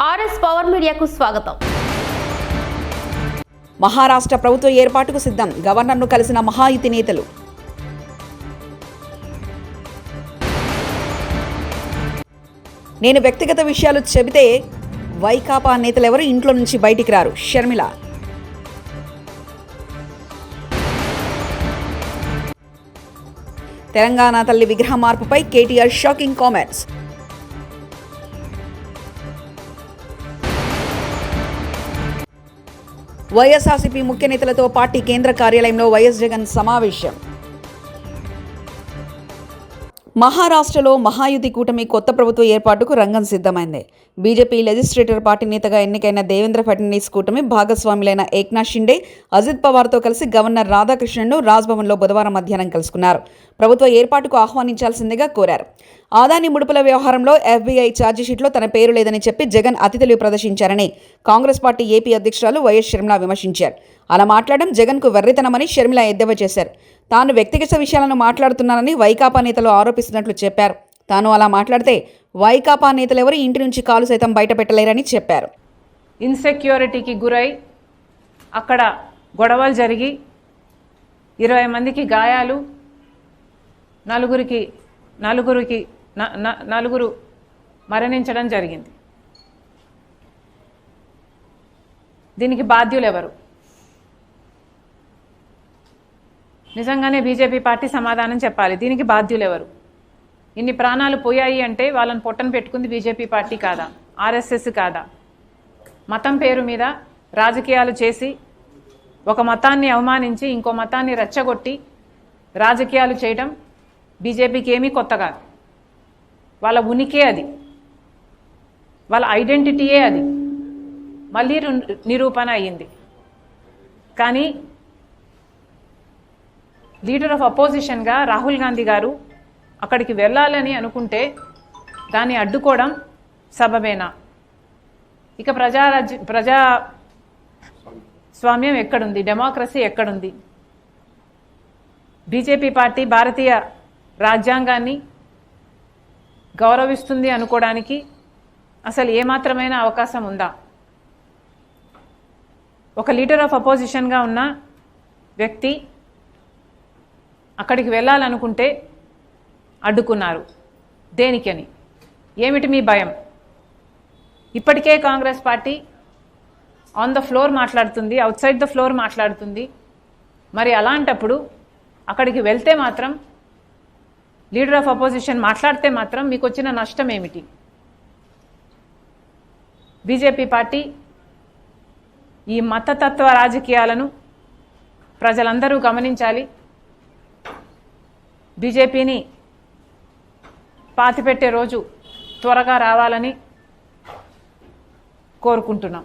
RS power మీడియాకు స్వాగతం. మహారాష్ట్ర ప్రభుత్వ ఏర్పాటుకు సిద్ధం. గవర్నర్ను కలిసిన మహాయుతి నేతలు. నేను వ్యక్తిగత విషయాలు చెబితే వైకాపా నేతలెవరు ఇంట్లో నుంచి బయటికి రారు. షర్మిల. తెలంగాణ తల్లి విగ్రహ మార్పుపై కేటీఆర్ షాకింగ్ కామెంట్స్. వైఎస్ఆర్సీపీ ముఖ్య నేతలతో పార్టీ కేంద్ర కార్యాలయంలో వైఎస్ జగన్ సమావేశం. మహారాష్ట్రలో మహాయుతి కూటమి కొత్త ప్రభుత్వ ఏర్పాటుకు రంగం సిద్ధమైంది. బీజేపీ లెజిస్లేటర్ పార్టీ నేతగా ఎన్నికైన దేవేంద్ర ఫడ్నవీస్ కూటమి భాగస్వాములైన ఏక్నాథ్ షిండే అజిత్ పవార్తో కలిసి గవర్నర్ రాధాకృష్ణన్ను రాజ్భవన్లో బుధవారం మధ్యాహ్నం కలుసుకున్నారు. ప్రభుత్వ ఏర్పాటుకు ఆహ్వానించాల్సిందిగా కోరారు. ఆదాని ముడుపుల వ్యవహారంలో ఎఫ్బీఐ ఛార్జిషీట్లో తన పేరు లేదని చెప్పి జగన్ అతి తెలివి ప్రదర్శించారని కాంగ్రెస్ పార్టీ ఏపీ అధ్యక్షురాలు వైఎస్ షర్మిల విమర్శించారు. అలా మాట్లాడడం జగన్కు వెర్రితనమని షర్మిల ఎద్దేవా చేశారు. తాను వ్యక్తిగత విషయాలను మాట్లాడుతున్నానని వైకాపా నేతలు ఆరోపిస్తున్నట్లు చెప్పారు. తాను అలా మాట్లాడితే వైకాపా నేతలెవరు ఇంటి నుంచి కాలు సైతం బయట పెట్టలేరని చెప్పారు. ఇన్సెక్యూరిటీకి గురై అక్కడ గొడవలు జరిగి ఇరవై మందికి గాయాలు నలుగురికి నలుగురికి నలుగురు మరణించడం జరిగింది. దీనికి బాధ్యులు ఎవరు నిజంగానే బీజేపీ పార్టీ సమాధానం చెప్పాలి. దీనికి బాధ్యులు ఎవరు ఇన్ని ప్రాణాలు పోయాయి అంటే వాళ్ళని పొట్టను పెట్టుకుంది బీజేపీ పార్టీ కాదా? ఆర్ఎస్ఎస్ కాదా? మతం పేరు మీద రాజకీయాలు చేసి ఒక మతాన్ని అవమానించి ఇంకో మతాన్ని రెచ్చగొట్టి రాజకీయాలు చేయడం బీజేపీకి ఏమీ కొత్త కాదు. వాళ్ళ ఉనికే అది. వాళ్ళ ఐడెంటిటీయే అది. మళ్ళీ నిరూపణ అయ్యింది. కానీ లీడర్ ఆఫ్ అపోజిషన్గా రాహుల్ గాంధీ గారు అక్కడికి వెళ్ళాలని అనుకుంటే దాన్ని అడ్డుకోవడం సబబేనా? ఇక ప్రజారాజ్య ప్రజా స్వామ్యం ఎక్కడుంది? డెమోక్రసీ ఎక్కడుంది? బీజేపీ పార్టీ భారతీయ రాజ్యాంగాన్ని గౌరవిస్తుంది అనుకోవడానికి అసలు ఏమాత్రమైన అవకాశం ఉందా? ఒక లీడర్ ఆఫ్ అపోజిషన్గా ఉన్న వ్యక్తి అక్కడికి వెళ్ళాలనుకుంటే అడ్డుకున్నారు. దేనికని? ఏమిటి మీ భయం? ఇప్పటికే Congress party on the floor మాట్లాడుతుంది అవుట్ సైడ్ ద ఫ్లోర్ మాట్లాడుతుంది. మరి అలాంటప్పుడు అక్కడికి వెళ్తే మాత్రం లీడర్ ఆఫ్ అపోజిషన్ మాట్లాడితే మాత్రం మీకు వచ్చిన నష్టం ఏమిటి? బీజేపీ పార్టీ ఈ మతతత్వ రాజకీయాలను ప్రజలందరూ గమనించాలి. బీజేపీని పాతిపెట్టే రోజు త్వరగా రావాలని కోరుకుంటున్నాం.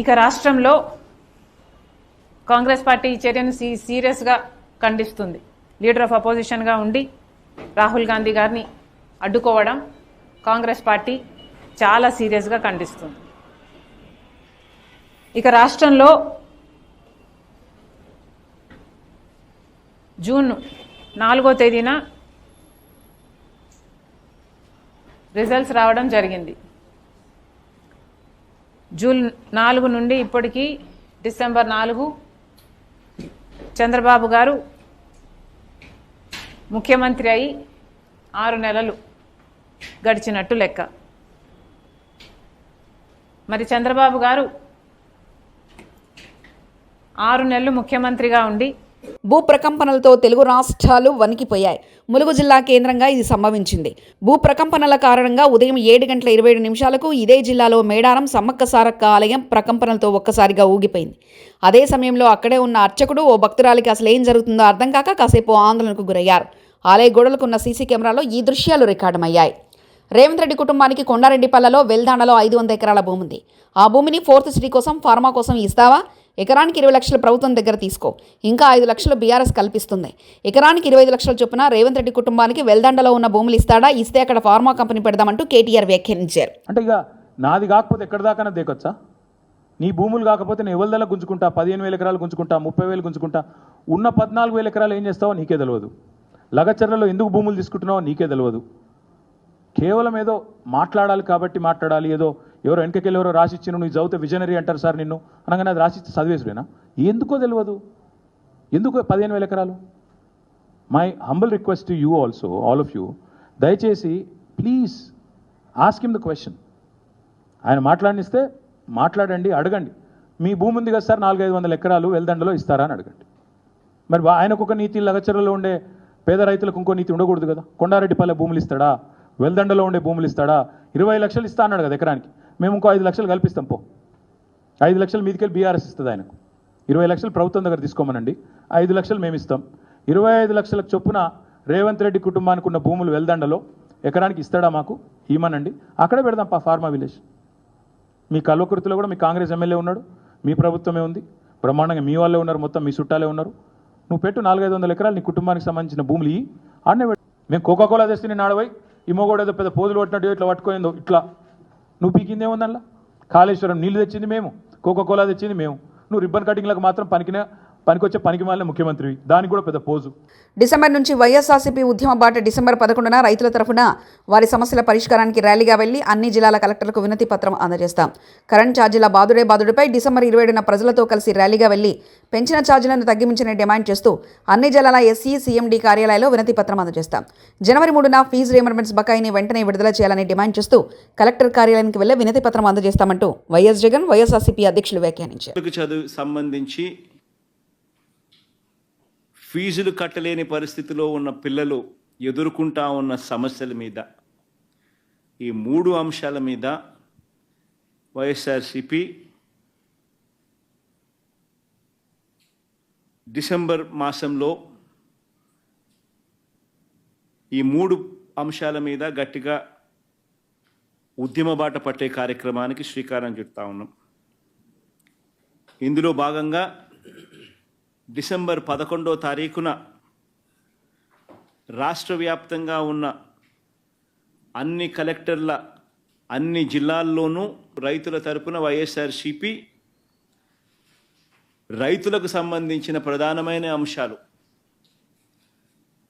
ఇక రాష్ట్రంలో కాంగ్రెస్ పార్టీ ఈ చర్యను సీ సీరియస్గా ఖండిస్తుంది. లీడర్ ఆఫ్ అపోజిషన్గా ఉండి రాహుల్ గాంధీ గారిని అడ్డుకోవడం కాంగ్రెస్ పార్టీ చాలా సీరియస్గా ఖండిస్తుంది. ఇక రాష్ట్రంలో జూన్ నాలుగో తేదీన రిజల్ట్స్ రావడం జరిగింది. జూన్ నాలుగు నుండి ఇప్పటికీ డిసెంబర్ నాలుగు చంద్రబాబు గారు ముఖ్యమంత్రి అయి ఆరు నెలలు గడిచినట్టు లెక్క. మరి చంద్రబాబు గారు ఆరు నెలలు ముఖ్యమంత్రిగా ఉండి భూ ప్రకంపనలతో తెలుగు రాష్ట్రాలు వణికిపోయాయి. ములుగు జిల్లా కేంద్రంగా ఇది సంభవించింది. భూ ప్రకంపనల కారణంగా ఉదయం ఏడు గంటల ఇరవై ఏడు నిమిషాలకు ఇదే జిల్లాలో మేడారం సమ్మక్క సారక్క ఆలయం ప్రకంపనలతో ఒక్కసారిగా ఊగిపోయింది. అదే సమయంలో అక్కడే ఉన్న అర్చకుడు ఓ భక్తురాలికి అసలు ఏం జరుగుతుందో అర్థం కాక కాసేపు ఆందోళనకు గురయ్యారు. ఆలయ గోడలకున్న సీసీ కెమెరాలో ఈ దృశ్యాలు రికార్డమయ్యాయి. రేవంత్ రెడ్డి కుటుంబానికి కొండారెడ్డిపల్లలో వెల్దాండలో ఐదు వంద ఎకరాల భూమి ఉంది ఆ భూమిని ఫోర్త్ సిటీ కోసం ఫార్మా కోసం ఇస్తావా? ఎకరానికి ఇరవై లక్షలు ప్రభుత్వం దగ్గర తీసుకో. ఇంకా ఐదు లక్షలు బీఆర్ఎస్ కల్పిస్తుంది. ఎకరానికి ఇరవై ఐదు లక్షల చొప్పున రేవంత్ రెడ్డి కుటుంబానికి వెల్దండలో ఉన్న భూములు ఇస్తాడా? ఇస్తే అక్కడ ఫార్మా కంపెనీ పెడదామంటూ కేటీఆర్ వ్యాఖ్యానించారు. అంటే ఇక నాది కాకపోతే ఎక్కడ దాకా దేకొచ్చా? నీ భూములు కాకపోతే నేను ఎవరిదల గుంజుకుంటా? పదిహేను వేల ఎకరాలు గుంజుకుంటా? ముప్పై వేలు గుంజుకుంటా? ఉన్న పద్నాలుగు వేల ఎకరాలు ఏం చేస్తావో నీకే తెలియదు లగచర్లలో ఎందుకు భూములు తీసుకుంటున్నావో నీకే తెలియదు కేవలం ఏదో మాట్లాడాలి కాబట్టి మాట్లాడాలి ఏదో ఎవరో వెనకకెళ్ళి ఎవరో రాసిచ్చిన నువ్వు చదివితే విజనరీ అంటారు సార్ నిన్ను అనగానే అది రాసిచ్చి చదివేసుడేనా? ఎందుకో తెలియదు ఎందుకో పదిహేను వేల ఎకరాలు? My humble request you also all of you దయచేసి please ask him the question ఆయన మాట్లాడినిస్తే మాట్లాడండి అడగండి. మీ భూమి ఉంది కదా సార్ నాలుగైదు వందల ఎకరాలు వెల్దండలో ఇస్తారా అని అడగండి. మరి వా- ఆయనకు ఒక నీతి లగచరలో ఉండే పేద రైతులకు ఇంకో నీతి ఉండకూడదు కదా? కొండారెడ్డిపల్లె భూములు ఇస్తాడా? వెల్దండలో ఉండే భూములు ఇస్తాడా? ఇరవై లక్షలు ఇస్తా అన్నాడు కదా ఎకరానికి. మేము ఇంకో ఐదు లక్షలు కల్పిస్తాం పో. ఐదు లక్షలు మీదికెళ్ళి బీఆర్ఎస్ ఇస్తుంది ఆయనకు. ఇరవై లక్షలు ప్రభుత్వం దగ్గర తీసుకోమనండి. ఐదు లక్షలు మేము ఇస్తాం. ఇరవై ఐదు లక్షలకు చొప్పున రేవంత్ రెడ్డి కుటుంబానికి ఉన్న భూములు వెల్దండలో ఎకరానికి ఇస్తాడా మాకు? ఇమ్మనండి అక్కడే పెడదాం పా ఫార్మా విలేజ్. మీ కల్వకుర్తిలో కూడా మీ కాంగ్రెస్ ఎమ్మెల్యే ఉన్నాడు. మీ ప్రభుత్వమే ఉంది. బ్రహ్మాండంగా మీ వాళ్ళే ఉన్నారు. మొత్తం మీ చుట్టాలే ఉన్నారు. నువ్వు పెట్టు నాలుగైదు వందల ఎకరాలు నీ కుటుంబానికి సంబంధించిన భూములు ఇయ్యి. ఆడనే మేము కోకాకోలా తెస్తే నేను ఆడవై ఇమ్మో ఏదో పెద్ద పోదులు పట్టినట్టు ఇట్లా పట్టుకోయిందో ఇట్లా. నువ్వు పీకిందేముందల్లా కాళేశ్వరం నీళ్ళు తెచ్చింది మేము కోకోకోలా తెచ్చింది మేము. నువ్వు రిబ్బన్ కటింగ్లకు మాత్రం పనికిన పనికొచ్చే పనికి మాలిన ముఖ్యమంత్రివి. దానికి కూడా పెద్ద పోజు. డిసెంబర్ నుంచి వైఎస్ఆర్సీపీ ఉద్యమ బాట డిసెంబర్ పదకొండున రైతుల తరఫున వారి సమస్యల పరిష్కారానికి ర్యాలీగా వెళ్ళి అన్ని జిల్లాల కలెక్టర్లకు వినతి పత్రం అందజేస్తాం. కరెంట్ ఛార్జీల బాదుడే బాదుడిపై డిసెంబర్ ఇరవై ఏడున ప్రజలతో కలిసి ర్యాలీగా వెళ్ళి పెంచిన ఛార్జీలను తగ్గించని డిమాండ్ చేస్తూ అన్ని జిల్లాల ఎస్సీ సీఎండీ కార్యాలయాల్లో వినతి పత్రం అందజేస్తాం. జనవరి మూడున ఫీజు రియంబర్మెంట్స్ బకాయిని వెంటనే విడుదల చేయాలని డిమాండ్ చేస్తూ కలెక్టర్ కార్యాలయానికి వెళ్ళి వినతి పత్రం అందజేస్తామంటూ వైఎస్ జగన్ వైఎస్ఆర్సీపీ అధ్యక్షులు వ్యాఖ్యానించారు. చదువు సంబంధించి ఫీజులు కట్టలేని పరిస్థితిలో ఉన్న పిల్లలు ఎదుర్కొంటా ఉన్న సమస్యల మీద ఈ మూడు అంశాల మీద వైఎస్ఆర్సిపి డిసెంబర్ మాసంలో ఈ మూడు అంశాల మీద గట్టిగా ఉద్యమ బాట పట్టే కార్యక్రమానికి శ్రీకారం చుడతా ఉన్నాం. ఇందులో భాగంగా డిసెంబర్ పదకొండో తారీఖున రాష్ట్ర వ్యాప్తంగా ఉన్న అన్ని కలెక్టర్ల అన్ని జిల్లాల్లోనూ రైతుల తరపున వైఎస్ఆర్సిపి రైతులకు సంబంధించిన ప్రధానమైన అంశాలు.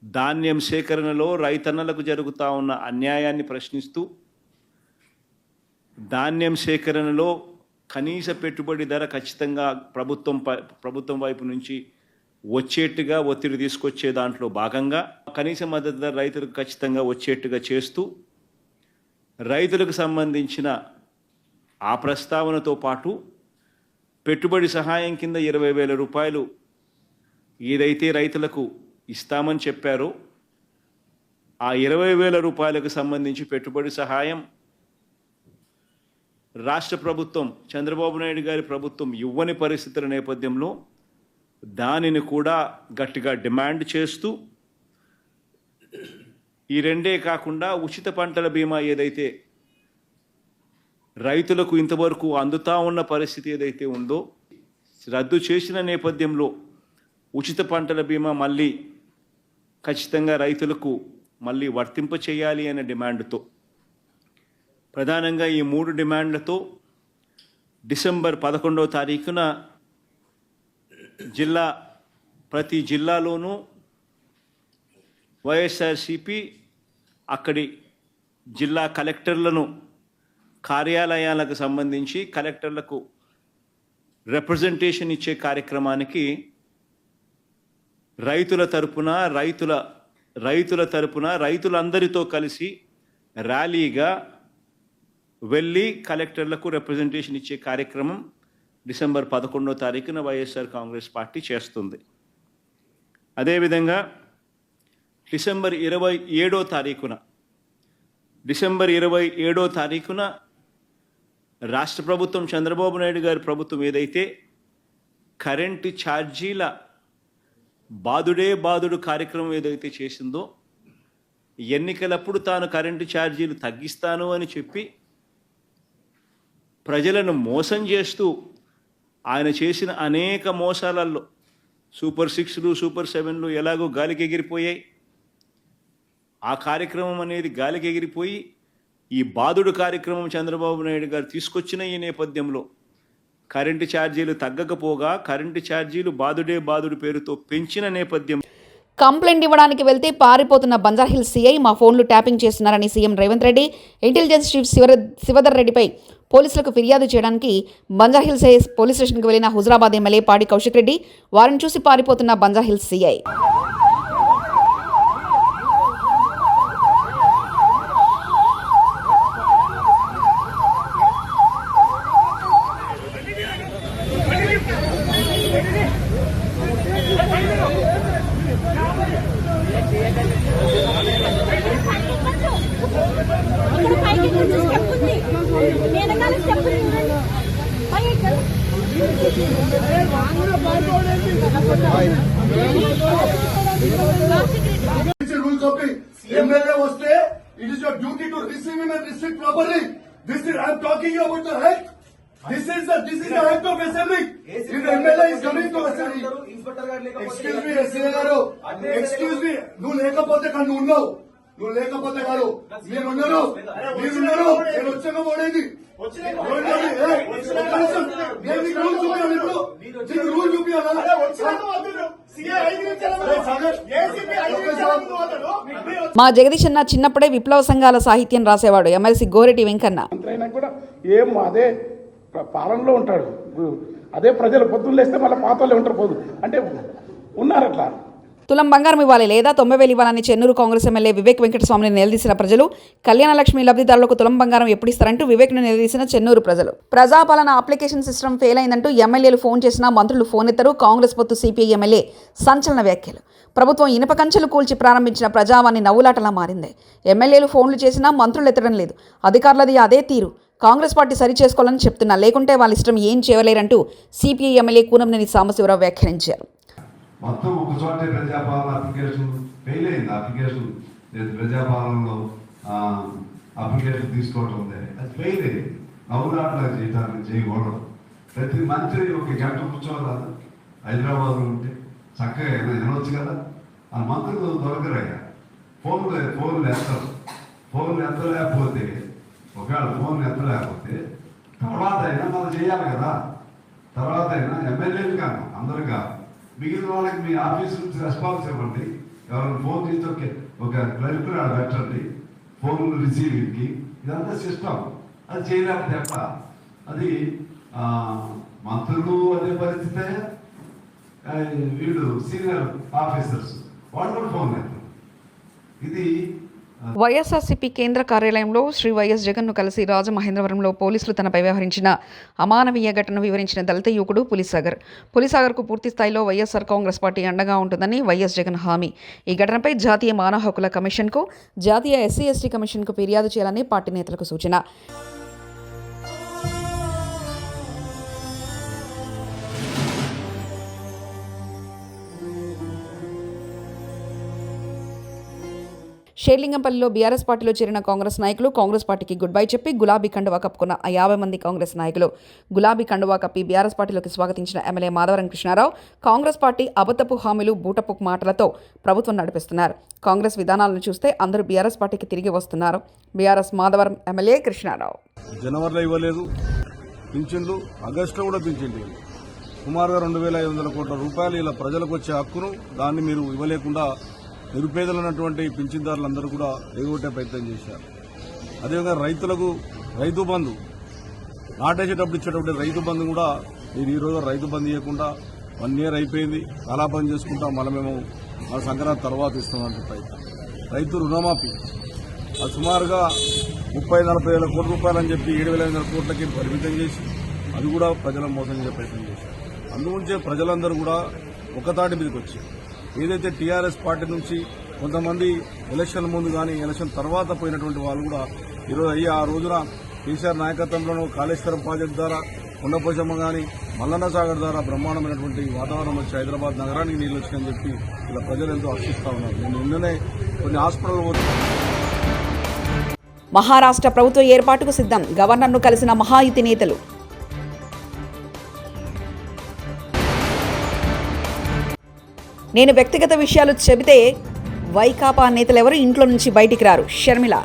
ధాన్యం సేకరణలో రైతన్నలకు జరుగుతూ ఉన్న అన్యాయాన్ని ప్రశ్నిస్తూ ధాన్యం సేకరణలో కనీస పెట్టుబడి ధర ఖచ్చితంగా ప్రభుత్వం ప్రభుత్వం వైపు నుంచి వచ్చేట్టుగా ఒత్తిడి తీసుకొచ్చే దాంట్లో భాగంగా కనీస మద్దతు ధర రైతులకు ఖచ్చితంగా వచ్చేట్టుగా చేస్తూ రైతులకు సంబంధించిన ఆ ప్రస్తావనతో పాటు పెట్టుబడి సహాయం కింద ఇరవై వేల రూపాయలు ఏదైతే రైతులకు ఇస్తామని చెప్పారో ఆ ఇరవై వేల రూపాయలకు సంబంధించి పెట్టుబడి సహాయం రాష్ట్ర ప్రభుత్వం చంద్రబాబు నాయుడు గారి ప్రభుత్వం ఇవ్వని పరిస్థితుల నేపథ్యంలో దానిని కూడా గట్టిగా డిమాండ్ చేస్తూ ఈ రెండే కాకుండా ఉచిత పంటల బీమా ఏదైతే రైతులకు ఇంతవరకు అందుతా ఉన్న పరిస్థితి ఏదైతే ఉందో రద్దు చేసిన నేపథ్యంలో ఉచిత పంటల బీమా మళ్ళీ ఖచ్చితంగా రైతులకు మళ్ళీ వర్తింప చేయాలి అనే డిమాండ్తో ప్రధానంగా ఈ మూడు డిమాండ్లతో డిసెంబర్ పదకొండవ తారీఖున జిల్లా ప్రతి జిల్లాలోనూ వైఎస్ఆర్సిపి అక్కడి జిల్లా కలెక్టర్లను కార్యాలయాలకు సంబంధించి కలెక్టర్లకు రిప్రజెంటేషన్ ఇచ్చే కార్యక్రమానికి రైతుల తరపున రైతుల రైతుల తరపున రైతులందరితో కలిసి ర్యాలీగా వెళ్ళి కలెక్టర్లకు రిప్రజెంటేషన్ ఇచ్చే కార్యక్రమం డిసెంబర్ పదకొండో తారీఖున వైఎస్ఆర్ కాంగ్రెస్ పార్టీ చేస్తుంది. అదేవిధంగా డిసెంబర్ ఇరవై ఏడో తారీఖున డిసెంబర్ ఇరవై ఏడో తారీఖున రాష్ట్ర ప్రభుత్వం చంద్రబాబు నాయుడు గారి ప్రభుత్వం ఏదైతే కరెంటు ఛార్జీల బాదుడే బాదుడు కార్యక్రమం ఏదైతే చేసిందో ఎన్నికలప్పుడు తాను కరెంటు ఛార్జీలు తగ్గిస్తాను అని చెప్పి ప్రజలను మోసం చేస్తూ ఆయన చేసిన అనేక మోసాలలో సూపర్ సిక్స్లు సూపర్ సెవెన్లు ఎలాగో గాలికి ఎగిరిపోయాయి. ఆ కార్యక్రమం అనేది గాలికి ఎగిరిపోయి ఈ బాదుడు కార్యక్రమం చంద్రబాబు నాయుడు గారు తీసుకొచ్చిన ఈ నేపథ్యంలో కరెంటు ఛార్జీలు తగ్గకపోగా కరెంటు ఛార్జీలు బాదుడే బాదుడు పేరుతో పెంచిన నేపథ్యం. కంప్లైంట్ ఇవ్వడానికి వెళ్తే పారిపోతున్న బంజార్హిల్ సీఐ మా ఫోన్లు ట్యాపింగ్ చేస్తున్నారని CM Revanth Reddy intelligence chief శివర Shivadhar రెడ్డిపై పోలీసులకు ఫిర్యాదు చేయడానికి బంజార్హిల్స్ పోలీస్ స్టేషన్కి వెళ్లిన హుజరాబాద్ ఎమ్మెల్యే పాడి కౌశిక్ రెడ్డి వారిని చూసి పారిపోతున్న బంజార్హిల్స్ సీఐ ఇక్కడ పైకి ఇక్కడ. రూల్ కాపీ ఎమ్మెల్యే వస్తే it is your duty to receive him and restrict properly this is I'm talking about the health this is the this is the health of assembly if MLA is coming to assembly excuse me SA garu excuse me నువ్వు లేకపోతే కానీ నువ్వు ఉన్నావు నువ్వు లేకపోతే కాదు. మీరు ఉన్నారు మీరు ఉన్నారు నేను వచ్చాక పోడేది. రూల్ చూపించాలి ఇప్పుడు. నీకు రూల్ చూపించాలా మా జగదీష్ అన్న చిన్నప్పుడే విప్లవ సంఘాల సాహిత్యం రాసేవాడు ఎమ్మెల్సీ గోరెటి వెంకన్న. కూడా ఏం అదే పాలనలో ఉంటాడు. అదే ప్రజలు పొద్దున్న లేస్తే మళ్ళీ పాత వాళ్ళే ఉంటారు పోదు. అంటే ఉన్నారు అట్లా తులం బంగారం ఇవ్వాలి లేదా తొంభై వేలు ఇవ్వాలని చెన్నూరు కాంగ్రెస్ ఎమ్మెల్యే వివేక్ వెంకటస్వామిని నిలదీసిన ప్రజలు కళ్యాణ లక్ష్మి లబ్ధిదారులకు తులం బంగారం ఎప్పుడు ఇస్తారంటూ వివేక్ను నిలదీసిన చెన్నూరు ప్రజలు. ప్రజాపాలన అప్లికేషన్ సిస్టమ్ ఫెయిల్ అయిందంటూ ఎమ్మెల్యేలు ఫోన్ చేసినా మంత్రులు ఫోన్ ఎత్తారు. కాంగ్రెస్ పొత్తు సిపిఐ ఎమ్మెల్యే సంచలన వ్యాఖ్యలు. ప్రభుత్వం ఇనుప కంచెలు కూల్చి ప్రారంభించిన ప్రజావాణి నవ్వులాటలా మారింది. ఎమ్మెల్యేలు ఫోన్లు చేసినా మంత్రులు ఎత్తడం లేదు. అధికారులది అదే తీరు. కాంగ్రెస్ పార్టీ సరి చేసుకోవాలని చెప్తున్నా లేకుంటే వాళ్ళ ఇష్టం ఏం చేయలేరంటూ సిపిఐ ఎమ్మెల్యే కూనంనేని సాంబశివరావు వ్యాఖ్యానించారు. మొత్తం ఒక చోటే ప్రజాపాలన అప్లికేషన్ ఫెయిల్ అయింది. అప్లికేషన్ లేదు ప్రజాపాలనలో అప్లికేషన్ తీసుకోవడం ఉంది అది ఫెయిల్ అయింది. నవ్వులాటలు చేయడానికి చేయకూడదు. ప్రతి మంత్రి ఒక గంట కూర్చోవాలి? హైదరాబాద్లో ఉంటే చక్కగా ఏమైనా కదా? ఆ మంత్రులు దొరకరయ్యా ఫోన్లు ఫోన్లు ఎత్తరు. ఫోన్లు ఎత్తలేకపోతే ఒకవేళ ఫోన్లు ఎత్తలేకపోతే తర్వాత అయినా మనం చేయాలి కదా. తర్వాత అయినా ఎమ్మెల్యేలు కాను అందరూ కాదు. మిగిలిన వాళ్ళకి మీ ఆఫీస్ నుంచి రెస్పాన్స్ ఇవ్వండి. ఎవరైనా ఫోన్ చేస్తే ఒక ఒక క్లర్క్ ఆడ పెట్టండి. ఫోన్ రిసీవింగ్కి ఇదంతా సిస్టమ్. అది చేయలేకపోతే ఎట్లా అది మంత్రులు అదే పరిస్థితే వీళ్ళు సీనియర్ ఆఫీసర్స్. వాళ్ళు కూడా ఫోన్ చేస్తారు ఇది వైఎస్ఆర్సీపీ కేంద్ర కార్యాలయంలో శ్రీ వైఎస్ జగన్ను కలిసి రాజమహేంద్రవరంలో పోలీసులు తనపై వ్యవహరించిన అమానవీయ ఘటనను వివరించిన దళిత యువకుడు పులిసాగర్. పులిసాగర్కు పూర్తి స్థాయిలో వైఎస్ఆర్ కాంగ్రెస్ పార్టీ అండగా ఉంటుందని వైఎస్ జగన్ హామీ. ఈ ఘటనపై జాతీయ మానవ హక్కుల కమిషన్కు జాతీయ ఎస్సీ ఎస్టీ కమిషన్కు ఫిర్యాదు చేయాలని పార్టీ నేతలకు సూచన. షేర్లింగంపల్లిలో బీఆర్ఎస్ పార్టీలో చేరిన కాంగ్రెస్ నాయకులు కాంగ్రెస్ పార్టీకి గుడ్ బై చెప్పి గులాబీ కండువా కప్పుకున్న యాభై మంది కాంగ్రెస్ నాయకులు. గులాబీ కండువా కప్పి బీఆర్ఎస్ పార్టీలోకి స్వాగతించిన MLA Madhavaram Krishna Rao Congress party అబద్ధపు హామీలు బూటపు మాటలతో ప్రభుత్వం నడిపిస్తున్నారు. కాంగ్రెస్ విధానాలను చూస్తే అందరూ బీఆర్ఎస్ పార్టీకి తిరిగి వస్తున్నారు. BRS Madhavaram MLA Krishna Rao. జనవరిలో ఇవ్వలేదు. పింఛన్లు ఆగస్టులో కూడా పింఛన్లు సుమారుగా రెండు వేల ఐదు వందల కోట్ల రూపాయలు ఇలా ప్రజలకు వచ్చే హక్కును దాన్ని మీరు ఇవ్వలేకుండా నిరుపేదలు ఉన్నటువంటి పింఛన్దారులందరూ కూడా ఎగొట్టే ప్రయత్నం చేశారు. అదేవిధంగా రైతులకు రైతు బంధు నాటేసేటప్పుడు ఇచ్చేటప్పుడు రైతు బంధు కూడా నేను ఈరోజు రైతు బంధు ఇవ్వకుండా వన్ ఇయర్ అయిపోయింది కాలాపని చేసుకుంటాం మళ్ళీ మేము మన సంక్రాంతి తర్వాత ఇస్తామని ప్రయత్నం. రైతు రుణమాఫీ. అది సుమారుగా ముప్పై నలభై వేల కోట్ల రూపాయలు అని చెప్పి ఏడు వేల ఐదు వందల కోట్లకి పరిమితం చేసి అది కూడా ప్రజల మోసం చేసే ప్రయత్నం చేశారు. అందుగురించే ప్రజలందరూ కూడా ఒకతాటి మీదకి వచ్చారు. ఏదైతే టీఆర్ఎస్ పార్టీ నుంచి కొంతమంది ఎలక్షన్ ముందు కానీ ఎలక్షన్ తర్వాత పోయినటువంటి వాళ్ళు కూడా ఈరోజు అయ్యి ఆ రోజున కేసీఆర్ నాయకత్వంలోనూ కాళేశ్వరం ప్రాజెక్టు ద్వారా కొండపోచమ్మ కానీ మల్లన్న సాగర్ ద్వారా బ్రహ్మాండమైనటువంటి వాతావరణం వచ్చి హైదరాబాద్ నగరానికి నీళ్ళు వచ్చిందని చెప్పి ఇలా ప్రజలు ఎంతో హర్షిస్తా ఉన్నారు. నేను నిన్ననే కొన్ని హాస్పిటల్ మహారాష్ట్ర ప్రభుత్వ ఏర్పాటుకు సిద్ధం. గవర్నర్ను కలిసిన మహాయుతి నేతలు నేను వ్యక్తిగత విషయాలు చెబితే వైకాపా నేతలు ఎవరు ఇంట్లో నుంచి బయటికి రారు. షర్మిల.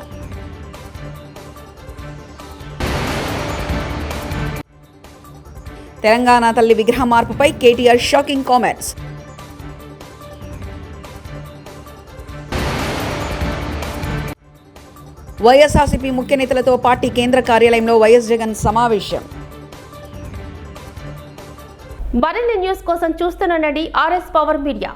తెలంగాణ తల్లి విగ్రహ మార్పుపై కేటీఆర్ షాకింగ్ కామెంట్స్. వైఎస్ఆర్సీపీ ముఖ్య నేతలతో పార్టీ కేంద్ర కార్యాలయంలో వైఎస్ జగన్ సమావేశం. మరిన్ని న్యూస్ కోసం చూస్తున్న నడి ఆర్ఎస్ పవర్ మీడియా.